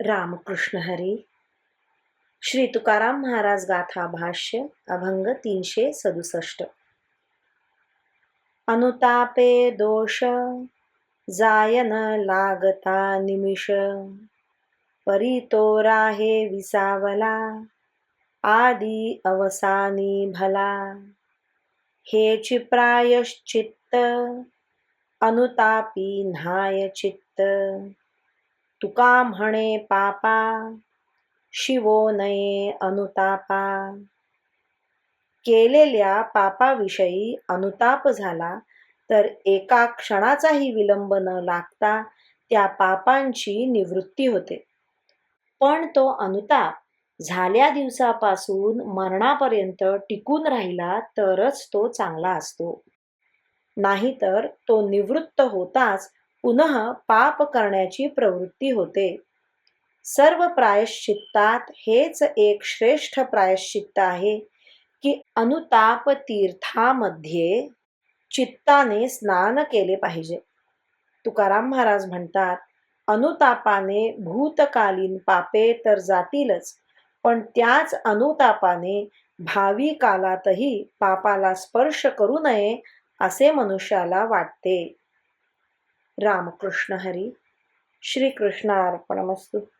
रामकृष्ण हरी। श्री तुकाराम महाराज गाथा भाष्य अभंग तीनशे सदुसष्ट। अनुतापे दोष जायन लागता निमिष। परी तो राहे विसावला आदी अवसानी भला। हेची प्रायश्चित्त अनुतापी न्हाय चित्त। तुका म्हणे पापा शिवो नये अनुतापा. केलेल्या पापाविषयी अनुताप झाला तर एका क्षणाचाही विलंब न लागता त्या पापांची निवृत्ती होते. पण तो अनुताप झाल्या दिवसापासून मरणापर्यंत टिकून राहिला तरच तो चांगला असतो. नाहीतर तो निवृत्त होताच पुनः पाप करण्याची प्रवृत्ती होते. सर्व प्रायश्चित्तात हेच एक श्रेष्ठ प्रायश्चित्त आहे की अनुताप तीर्थामध्ये चित्ताने स्नान केले पाहिजे. तुकाराम महाराज म्हणतात अनुतापाने भूतकालीन पापे तर जातीलच पण त्याच अनुतापाने भावी कालातही पापाला स्पर्श करू नये असे मनुष्याला वाटते. रामकृष्ण हरी. श्रीकृष्णार्पणमस्तु.